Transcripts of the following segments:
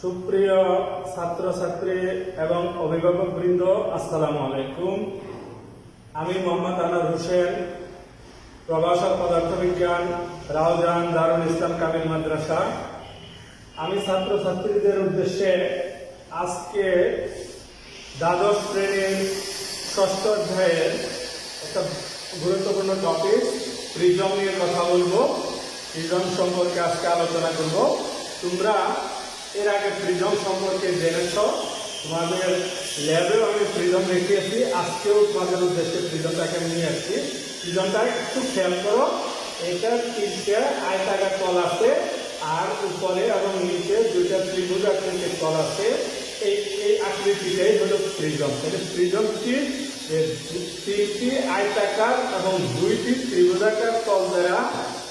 সুপ্রিয় ছাত্রছাত্রী এবং অভিভাবক বৃন্দ আসসালামু আলাইকুম। আমি মোহাম্মদ আনার হোসেন, প্রভাষক পদার্থবিজ্ঞান, রাউজান দারুল ইসলাম কামিল মাদ্রাসা। আমি ছাত্রছাত্রীদের উদ্দেশ্যে আজকে দ্বাদশ শ্রেণির ষষ্ঠ অধ্যায়ের একটা গুরুত্বপূর্ণ টপিক প্রিজম নিয়ে কথা বলব। প্রিজম সম্পর্কে আজকে আলোচনা করব। তোমরা এর আগে প্রিজম সম্পর্কে জেনেছ। তোমাদের ল্যাবেও আমি প্রিজম দেখিয়েছি। আজকেও তোমাদের উদ্দেশ্যে প্রিজমটাকে আমি নিয়ে আসছি। প্রিজমটা একটু খেয়াল করো। এটা তিনটে আয়তাকার তল আছে আর উপরে এবং নিচে দুইটা ত্রিভুজ আকৃতির তল আছে। এই এই আকৃতিটাই হলো প্রিজম তাহলে প্রিজমটি যে তিনটি আয়তাকার এবং দুইটি ত্রিভুজাকার তল দ্বারা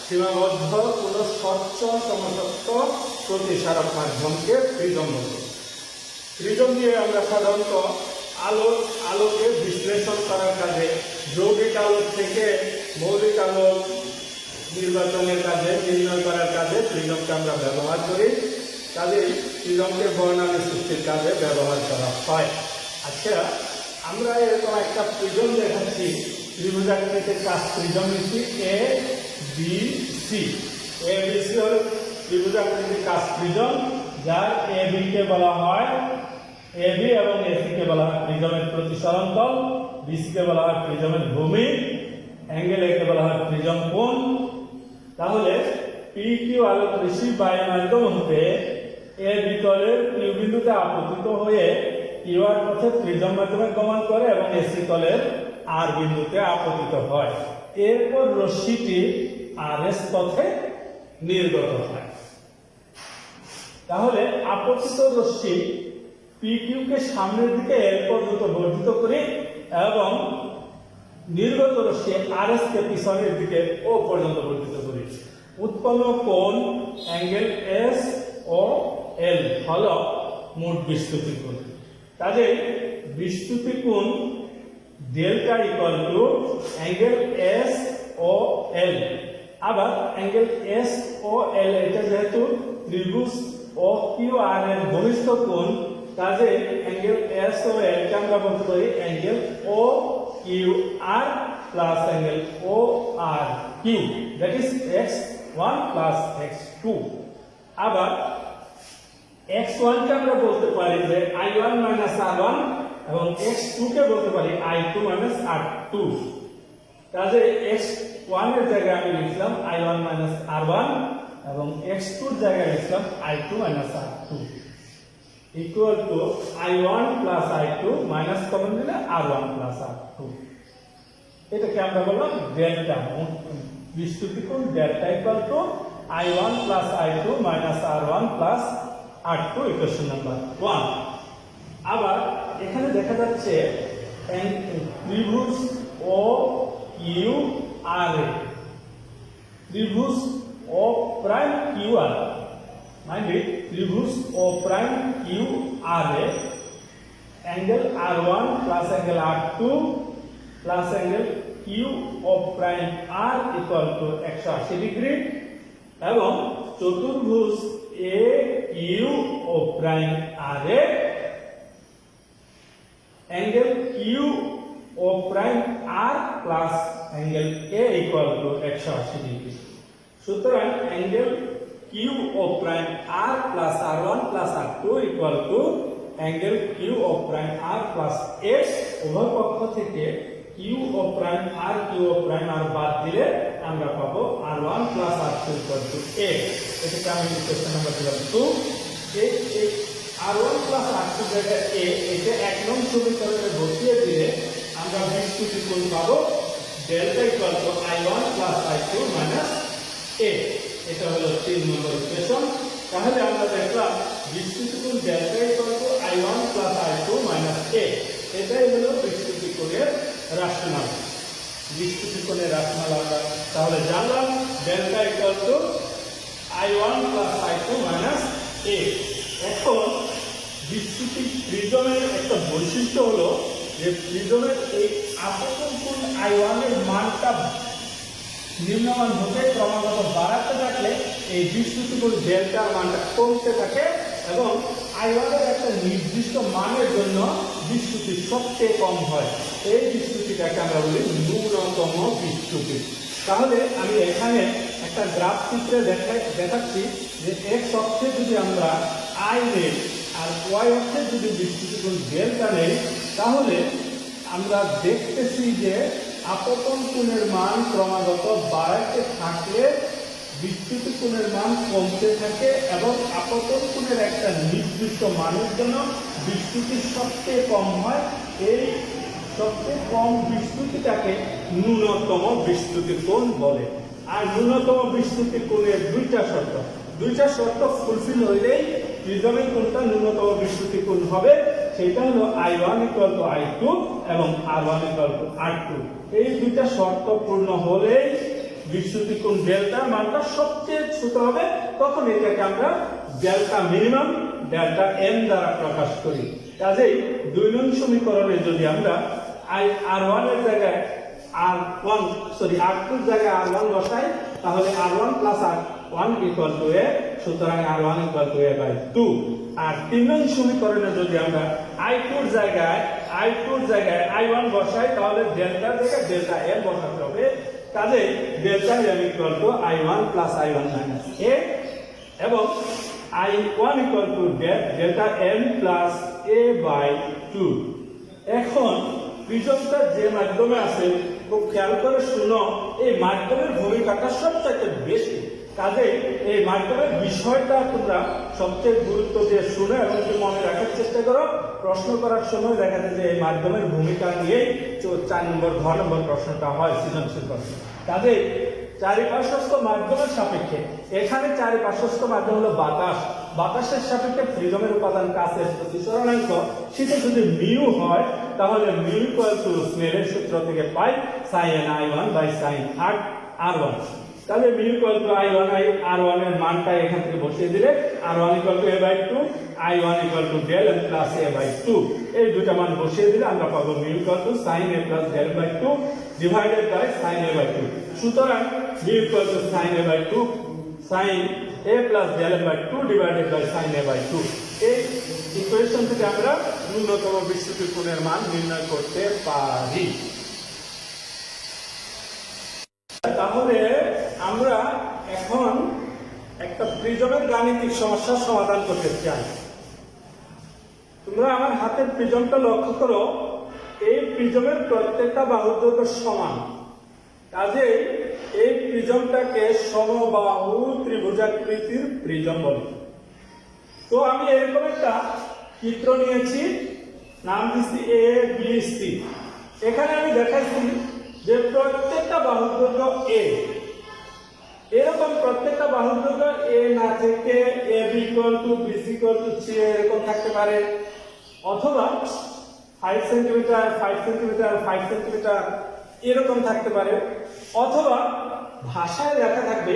সীমাবদ্ধ, কোনো স্বচ্ছ সমসত্ব প্রতিসারক মাধ্যমকে প্রিজম বলে। প্রিজম দিয়ে আমরা সাধারণত আলো, আলোকে বিশ্লেষণ করার কাজে, যৌগিক আলো থেকে মৌলিক আলো নির্বাচনের কাজে, নির্ণয় করার কাজে প্রিজমকে আমরা ব্যবহার করি। কাজে প্রিজমকে বর্ণালী সৃষ্টির কাজে ব্যবহার করা হয়। আচ্ছা আমরা এরকম একটা প্রিজম দেখাচ্ছি। ত্রিভুজাকৃতির কাজ প্রিজম নিচ্ছি A B C A B C হল ত্রিভুজাকৃতির কাজ প্রিজম যার এ বি কে বলা হয় এ বি এবং এসি কে বলা হয় প্রিজমের প্রতিসরণ তল বিসি কে বলা হয় প্রিজমের ভূমি, অ্যাঙ্গেল এ কে বলা হয় প্রিজম কোণ। তাহলে পি কিউ আলোক রশ্মি বায়ু মাধ্যম হতে এ বিতলের কিউ বিন্দুতে আপতিত হয়ে কিউ আর পথে প্রিজম মাধ্যমে গমন করে এবং এসি তলের আর বিন্দুতে আপতিত হয়। এরপর রশ্মিটি আর এস পথে নির্গত হয়। তাহলে আপতিত রশ্মি পি কিউকে সামনের দিকে এল পর্যন্ত বর্ধিত করি এবং নির্গত রশ্মি আর কে পিছনের দিকে ও পর্যন্ত বর্ধিত করি। উৎপন্ন কোণ অ্যাঙ্গেল এস ও এল হল মোট বিস্তৃতি কোণ। কাজে বিস্তৃতি কোণ delta equal to angle S O L. আবার অ্যাঙ্গেল এস ও এল এটা যেহেতু ত্রিভুজ ও কিউ আর এর ঘনিষ্ঠ কোণ কাজে অ্যাঙ্গেল এস ও এল কে আমরা বলতে পারি angle O Q R plus angle O R Q that is X one plus X two আবার এক্স ওয়ানকে আমরা বলতে পারি যে I one minus R one এবং এক্স টু কে বলতে পারি I two minus R two কাজে এক্স ওয়ানের জায়গায় আমি লিখলাম I one minus R one এবং এক্স টুর জায়গায় লিখলাম I two minus R two equal to I one plus I two minus common দিলে R one plus R two এটাকে আমরা বললাম ডেল্টা বিস্তৃতি কোণ delta equal to I one plus I two minus R one plus R two equation number one আবার এখানে দেখা যাচ্ছে ত্রিভুজ ও ইউ আর এ ত্রিভুজ আর মাইন্ড ইট ত্রিভুজ O prime Q R A angle R one plus angle R two plus angle Q O prime R equal to একশো আশি degree এবং চতুর্ভুজ A Q O prime R A angle Q O prime R plus angle A equal to একশো আশি degree সুতরাং angle Q O prime R plus R one plus R two equal to angle Q O prime R plus S উভয় পক্ষ থেকে Q O prime R Q O prime R বাদ দিলে আমরা পাবো R one plus R two equal to A এটাকে আমি question number দিলাম two R one plus R two জায়গায় এ এটা এক নং সমীকরণে বসিয়ে দিলে আমরা বিস্তৃতি কোণ পাবো delta equal to I one plus I two minus A, এটা হলো তিন নম্বর ইকুয়েশন তাহলে আমরা দেখলাম বিস্তৃতি কোণ delta equal to I one plus I two minus A এটাই হলো বিস্তৃতি কোণের রাশনাল বিস্তৃতি কোণের রাশনাল আমরা তাহলে জানলাম delta equal to I one plus I two minus A এখন বিস্তৃতি প্রিজমের একটা বৈশিষ্ট্য হলো যে প্রিজমের এই আপতন কোণ আই ওয়ানের মানটা নিম্নমান হতে ক্রমাগত বাড়াতে থাকলে এই বিস্তৃতি কোণ ডেল্টার মানটা কমতে থাকে এবং আই ওয়ানের একটা নির্দিষ্ট মানের জন্য বিচ্যুতি সবচেয়ে কম হয়। এই বিচ্যুতিটাকে আমরা বলি ন্যূনতম বিচ্যুতি তাহলে আমি এখানে একটা গ্রাফ চিত্রে দেখাই, দেখাচ্ছি যে এক্স অক্ষে যদি আমরা আই নেই আর ওয়াই অক্ষে যদি কোণ ডেল্টা নেই, তাহলে আমরা দেখতেছি যে আপতন কোণের মান ক্রমাগত বাড়াতে থাকলে বিচ্যুতি কোণের মান কমতে থাকে এবং আপতন কোণের একটা নির্দিষ্ট মানের জন্য বিচ্যুতি সবচেয়ে কম হয়। এই সবচেয়ে কম বিস্তৃতিটাকে ন্যূনতম বিস্তৃতি কোণ বলে। আর ন্যূনতম বিস্তৃতি কোণের দুইটা শর্ত। দুইটা শর্ত ফুলফিল হইলেই প্রিজমের কোণটা ন্যূনতম বিস্তৃতি কোণ হবে। সেটা হলো I one equal to I two এবং R one equal to R two এই দুইটা শর্ত পূর্ণ হলেই বিস্তৃতি কোণ ডেল্টার মানটা সবচেয়ে ছোট হবে, তখন এটাকে আমরা ডেল্টা মিনিমাম, ডেল্টা এন দ্বারা প্রকাশ করি। কাজেই দুই নং সমীকরণে যদি আমরা আই আর ওয়ানের জায়গায় আর ওয়ান সরি আর টুর জায়গায় আর ওয়ান বসাই, তাহলে R one plus R one equal to A সুতরাং R one equal to A by two আর তিন নং সমীকরণে যদি আমরা আই টুর জায়গায় আই টুর জায়গায় আই ওয়ান বসাই, তাহলে ডেল্টার জায়গায় ডেল্টা এম বসাতে হবে। কাজে delta M equal to I one plus I one minus A, এবং I one equal to delta M plus A by two. এখন প্রিজমটা যে মাধ্যমে আছে, খুব খেয়াল করে শুনো, এই মাধ্যমের ভূমিকাটা সবচাইতে বেশি। কাজে এই মাধ্যমের বিষয়টা তোমরা সবচেয়ে গুরুত্ব দিয়ে শুনে এবং মনে রাখার চেষ্টা করো। প্রশ্ন করার সময় দেখা যায় যে এই মাধ্যমের ভূমিকা নিয়েই চার নম্বর, ঘ নম্বর প্রশ্নটা হয় সৃজনশীল প্রশ্ন। কাজে চারিপার্শ্বস্থ মাধ্যমের সাপেক্ষে, এখানে চারিপার্শ্বস্থ মাধ্যম হলো বাতাস। বাতাসের সাপেক্ষে ফ্রিজমের উপাদান কাছের প্রতিসরণাঙ্ক সেটা যদি মিউ হয়, তাহলে মিউ ইকুয়াল টু স্নেলের সূত্র থেকে পাই sine I one by sine R R one তাহলে mu equal to I one I R ওয়ানের মানটা এখান থেকে বসিয়ে দিলে R one equal to A by two I one equal to del M plus A by two এই দুটা মান বসিয়ে দিলে আমরা পাবো mu equal to sine A plus del by two divided by sine A by two সুতরাং mu equal to sine A by two sine A plus del A by two divided by sine A by two এই equation থেকে আমরা ন্যূনতম বিস্তৃতি কোণের মান নির্ণয় করতে পারি তাহলে আমরা এখন একটা গাণিতিক সমস্যার সমাধান করতে চাই। তোমরা আমার হাতের প্রিজমটা লক্ষ্য করো, এই প্রিজমের প্রত্যেকটা বাহুর দৈর্ঘ্য সমান। কাজে এই প্রিজমটাকে সমবাহু ত্রিভুজাকৃতির প্রিজম বলে। তো আমি এরকম একটা চিত্র নিয়েছি, নাম দিচ্ছি এ, বি, সি। এখানে আমি দেখাইছি যে প্রত্যেকটা বাহুর দৈর্ঘ্য এ। প্রত্যেকটা বাহুর দৈর্ঘ্য এ না থেকে A B equal to B C to C এরকম থাকতে পারে। অথবা five centimetre five centimetre five centimetre এরকম থাকতে পারে। অথবা ভাষায় লেখা থাকবে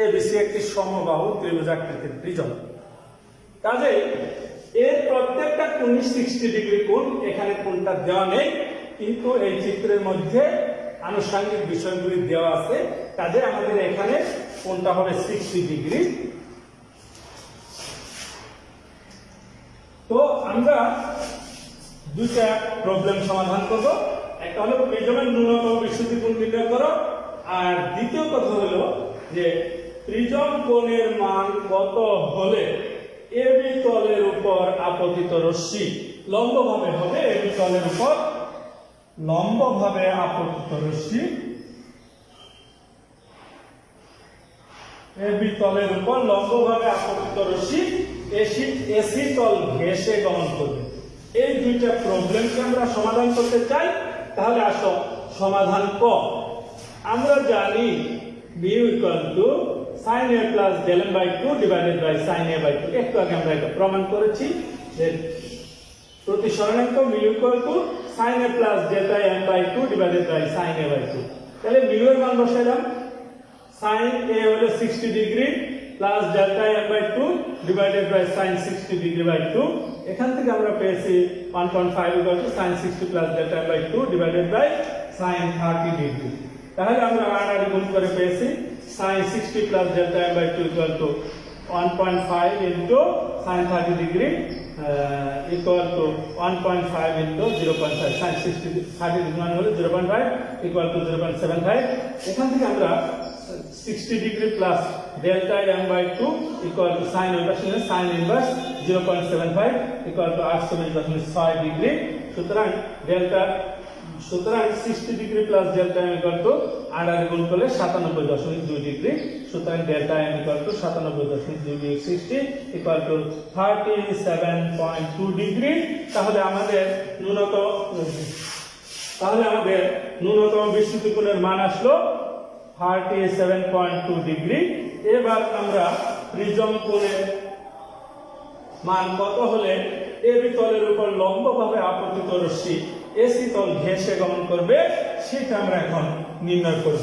এ বি সি একটি সমবাহু ত্রিভুজাকৃতির প্রিজম কাজে এর প্রত্যেকটা কোণ সিক্সটি ডিগ্রি কোণ, এখানে কোণটা দেওয়া নেই, কিন্তু এই চিত্রের মধ্যে আনুষঙ্গিক বিষয়গুলি দেওয়া আছে। কাজে আমাদের এখানে কোণটা হবে? সিক্সটি ডিগ্রি তো আমরা দুইটা প্রবলেম সমাধান করব। একটা হলো প্রিজমের ন্যূনতম বিশুদ্ধি কোণ নির্ণয় করো। আর দ্বিতীয় কথা হলো যে প্রিজম কোণের মান কত হলে এবি তলের উপর আপতিত রশ্মি লম্বভাবে হবে? এবি তলের উপর লম্বভাবে আপতিত রশ্মি এবি তলের উপর লম্বভাবে আপতিত রশ্মি এসি এসি তল ঘেসে গমন করবে। এই দুইটা প্রবলেমকে আমরা সমাধান করতে চাই, তাহলে আসো সমাধান ক। আমরা জানি mu equal to sine A plus del M by two divided by sine A by two একটু আগে আমরা এটা প্রমাণ করেছি যে প্রতিসরণাঙ্ক mu equal to sine A plus delta M by two divided by sine A by two তাহলে mu এর মান বসাইলাম। সাইন এ হলো sixty degree plus delta M by two divided by sine sixty degree by two এখান থেকে আমরা পেয়েছি one point five equal to sine sixty plus delta M by two divided by sine thirty degree তাহলে আমরা আড়াআড়ি গুণ করে পেয়েছি sine sixty plus delta M by two equal to one point five into sine thirty degree equal to one point five into zero point five sine sixty thirty degree মানে হলো zero point five equal to zero point seven five এখান থেকে আমরা sixty degree plus delta M by two equal to sine ওইটা শুনে sine inverse zero point seven five equal to আটচল্লিশ দশমিক ছয় ডিগ্রি সুতরাং ডেল্টা সুতরাং sixty degree plus delta M equal to আট আগে গুণ করলে সাতানব্বই দশমিক দুই ডিগ্রি সুতরাং delta degree sixty equal to thirty seven point two degree তাহলে আমাদের ন্যূনতম, তাহলে আমাদের ন্যূনতম বিস্তৃতি কোণের মান আসলো thirty seven point two degree এবার আমরা প্রিজম কোণের মান কত হলে এবি তলের উপর লম্বভাবে আপতিত রশ্মি এসি তল ঘেঁষে গমন করবে, সেটা আমরা এখন নির্ণয় করব।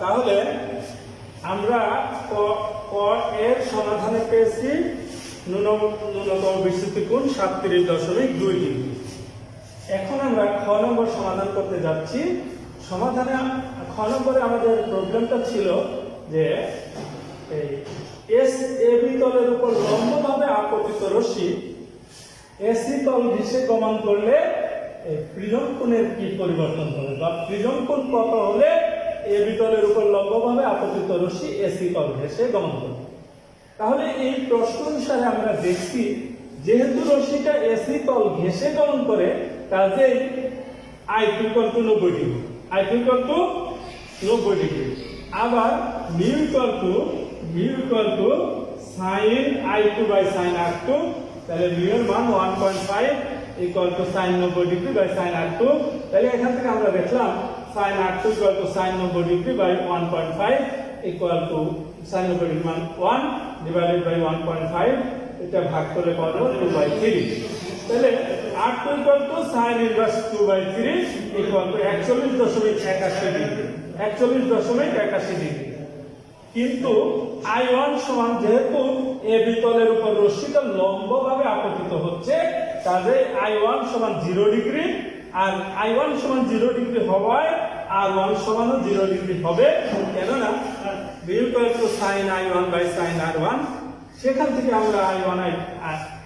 তাহলে আমরা এর সমাধানে পেয়েছি ন্যূনতম বিস্তৃতি কোণ সাতত্রিশ দশমিক দুই ডিগ্রি। এখন আমরা খ নম্বর সমাধান করতে যাচ্ছি। সমাধানে খ নম্বরে আমাদের প্রবলেমটা ছিল যে এই এস এবি তলের উপর লম্বভাবে আপতিত রশ্মি এসি তল ঘেঁষে গমন করলে এই প্রিজম কোণের কি পরিবর্তন হবে বা প্রিজম কোণ কত হলে এবি তলের উপর লম্বভাবে আপতিত রশ্মি এসি তল ঘেঁষে গমন করবে? তাহলে এই প্রশ্ন অনুসারে আমরা দেখছি যেহেতু রশ্মিটা এসি তল ঘেঁষে গমন করে কাজেই আই টু ইকুয়াল টু নব্বই degree. I two equal to নব্বই ডিগ্রি। আবার mu equal to mu equal to sine I two by sine R two, তাহলে মিউ এর মান one point five equal to sine নব্বই degree by sine R two. তাহলে এখান থেকে আমরা দেখলাম sine R two equal to sine নব্বই degree by one point five equal to sine নব্বই ডিগ্রি মান one divided by one point five এটা ভাগ করে পাবো টু বাই থ্রি তাহলে আট two equal to sine inverse two by three equal to একচল্লিশ দশমিক একাশি ডিগ্রি। একচল্লিশ দশমিক একাশি ডিগ্রি। কিন্তু আই ওয়ান সমান যেহেতু এ বিতলের উপর রশ্মিটা লম্বভাবে আপতিত হচ্ছে কাজে আই ওয়ান সমান জিরো ডিগ্রি আর আই ওয়ান সমান জিরো ডিগ্রি হওয়ায় আর ওয়ান সমানও জিরো ডিগ্রি হবে। কেননা mu to sine I one by sine R one. সেখান থেকে আমরা আই ওয়ান আই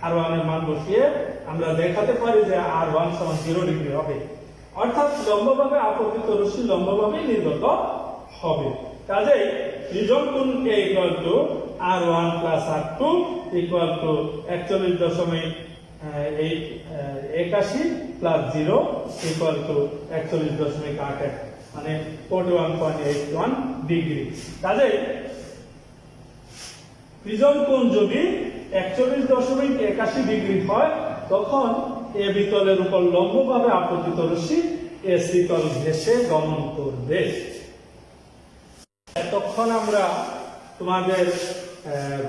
আর ওয়ানের মান বসিয়ে আমরা দেখাতে পারি যে আর ওয়ান সমান জিরো ডিগ্রি হবে। অর্থাৎ লম্বভাবে আপতিত রশ্মি লম্বভাবে নির্গত হবে। কাজেই প্রিজম কোণ কে equal to R one plus R two equal to একচল্লিশ দশমিক এই একাশি প্লাস জিরো ইকুয়াল টু একচল্লিশ দশমিক আট এক মানে forty one point eight one degree কাজেই প্রিজম কোণ যদি একচল্লিশ দশমিক একাশি ডিগ্রি হয় তখন এ বিতলের উপর লম্বভাবে আপতিত রশ্মি এ শীতল ঘেসে গমন করবে। এতক্ষণ আমরা তোমাদের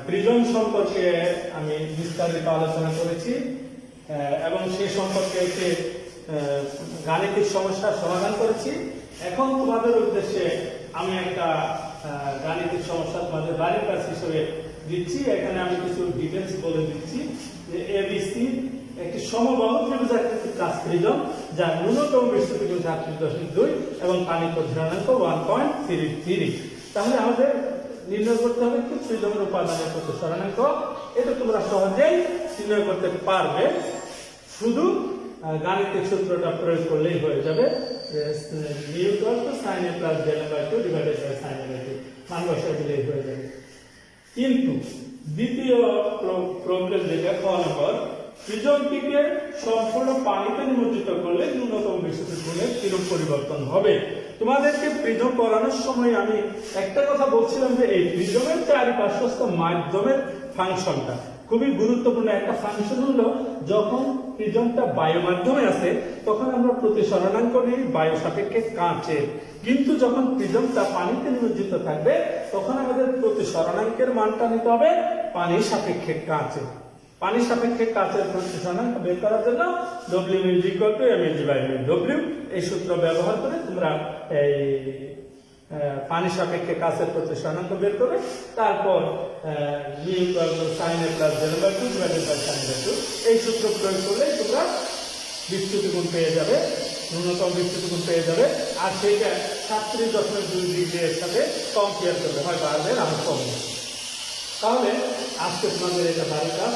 প্রিজম সম্পর্কে আমি বিস্তারিত আলোচনা করেছি এবং সে সম্পর্কে একটি গাণিতিক সমস্যার সমাধান করেছি। এখন তোমাদের উদ্দেশ্যে আমি একটা গাণিতিক সমস্যা তোমাদের বাড়ির কাজ হিসেবে দিচ্ছি। এখানে আমি কিছু ডিটেলস বলে দিচ্ছি যে এবিসি একটি সমবাহু ত্রিভুজাকৃতির কাজ প্রিজম যার ন্যূনতম বিস্তৃতি আটত্রিশ দশমিক দুই এবং পানি প্রধানাঙ্ক ওয়ান পয়েন্ট থ্রি থ্রি তাহলে আমাদের নির্ণয় করতে হবে কি প্রিজমের উপাদানের স্মরণাঙ্ক এটা তোমরা সহজেই নির্ণয় করতে পারবে। শুধু গাণিতিক সূত্রটা প্রয়োগ করলেই হয়ে যাবে। প্লাস দিলেই হয়ে যাবে। কিন্তু, দ্বিতীয় প্রবলেম যেটা, ক নম্বর প্রিজমটিকে সম্পূর্ণ পানিতে নিমজ্জিত করলে ন্যূনতম বিশুদ্ধ গুণের কিরূপ পরিবর্তন হবে? তোমাদেরকে প্রিজম পড়ানোর সময় আমি একটা কথা বলছিলাম যে এই প্রিজমের চারিপার্শ্বস্থ মাধ্যমের ফাংশনটা খুবই গুরুত্বপূর্ণ একটা ফাংশন হলো যখন প্রিজমটা বায়ু মাধ্যমে আছে, তখন আমরা প্রতিসরণাঙ্ক নিই বায়ু সাপেক্ষে কাঁচের কিন্তু যখন প্রিজমটা পানিতে নিমজ্জিত থাকবে, তখন আমাদের প্রতিসরণাঙ্কের মানটা নিতে হবে পানির সাপেক্ষে কাঁচে। পানির সাপেক্ষে কাঁচের প্রতিসরণাঙ্ক বের করার জন্য W is equal to M is by W এই সূত্র ব্যবহার করে তোমরা এই আহ, পানি সাপেক্ষে কাছের প্রতি স্থানাঙ্ক বের করবে তারপর সাইন এ প্লাস জেন বাই টু সাইন টু এই সূত্র প্রয়োগ করলে তোমরা বিস্তৃতি গুণ পেয়ে যাবে ন্যূনতম বিস্তৃতি গুণ পেয়ে যাবে। আর সেইটা সাতত্রিশ দশমিক দুই ডিগ্রি এর সাথে কম্পেয়ার করবে হয় বাড়বে না কমবে তাহলে আজকে তোমাদের এটা বাড়ি কাজ।